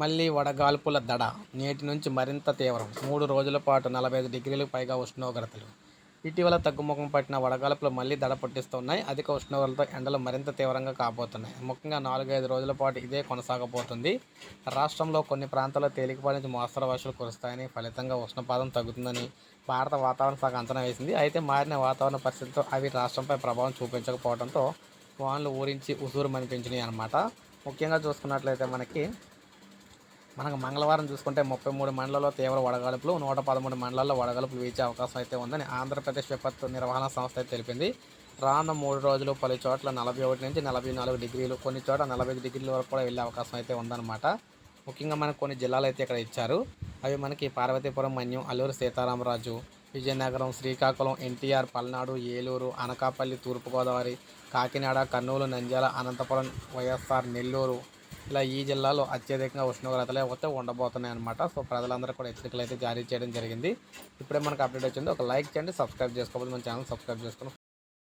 మళ్ళీ వడగాల్పుల దడ నేటి నుంచి మరింత తీవ్రం. మూడు రోజుల పాటు నలభై ఐదు డిగ్రీలకు పైగా ఉష్ణోగ్రతలు. ఇటీవల తగ్గుముఖం పట్టిన వడగాల్పులు మళ్ళీ దడ పట్టిస్తున్నాయి. అధిక ఉష్ణోగ్రతలతో ఎండలు మరింత తీవ్రంగా కాబోతున్నాయి. ముఖ్యంగా నాలుగైదు రోజుల పాటు ఇదే కొనసాగబోతుంది. రాష్ట్రంలో కొన్ని ప్రాంతాల్లో తేలికపాటి నుంచి మోస్తరు వర్షాలు కురుస్తాయని ఫలితంగా ఉష్ణపాతం తగ్గుతుందని భారత వాతావరణ శాఖ అంచనా వేసింది. అయితే మారిన వాతావరణ పరిస్థితితో అవి రాష్ట్రంపై ప్రభావం చూపించకపోవడంతో వానలు ఊరించి ఉసూరు అనిపించినాయి అన్నమాట. ముఖ్యంగా చూసుకున్నట్లయితే మనకి మనకు మంగళవారం చూసుకుంటే ముప్పై మూడు మండలాల్లో తీవ్ర వడగాలుపులు నూట పదమూడు మండలాల్లో వడగాలుపులు వీచే అవకాశం అయితే ఉందని ఆంధ్రప్రదేశ్ విపత్తు నిర్వహణ సంస్థ అయితే తెలిపింది. రానున్న మూడు రోజులు పలు చోట్ల నలభై ఒకటి నుంచి నలభై నాలుగు డిగ్రీలు కొన్ని చోట్ల నలభై ఐదు డిగ్రీల వరకు కూడా వెళ్ళే అవకాశం అయితే ఉందన్నమాట. ముఖ్యంగా మనకు కొన్ని జిల్లాలు అయితే ఇక్కడ ఇచ్చారు. అవి మనకి పార్వతీపురం మన్యం అల్లూరు సీతారామరాజు విజయనగరం శ్రీకాకుళం ఎన్టీఆర్ పల్నాడు ఏలూరు అనకాపల్లి తూర్పుగోదావరి కాకినాడ కర్నూలు నంద్యాల అనంతపురం వైఎస్ఆర్ నెల్లూరు ఇలా ఈ జిల్లాలో అత్యధికంగా ఉష్ణోగ్రతలు అయితే ఉండబోతున్నాయి అనమాట సో ప్రజలందరూ కూడా హెచ్చరికలు అయితే జారీ చేయడం జరిగింది. ఇప్పుడే మనకు అప్డేట్ వచ్చింది. ఒక లైక్ చేయండి సబ్స్క్రైబ్ చేసుకోవాలి మన ఛానల్ సబ్స్క్రైబ్ చేసుకున్నాం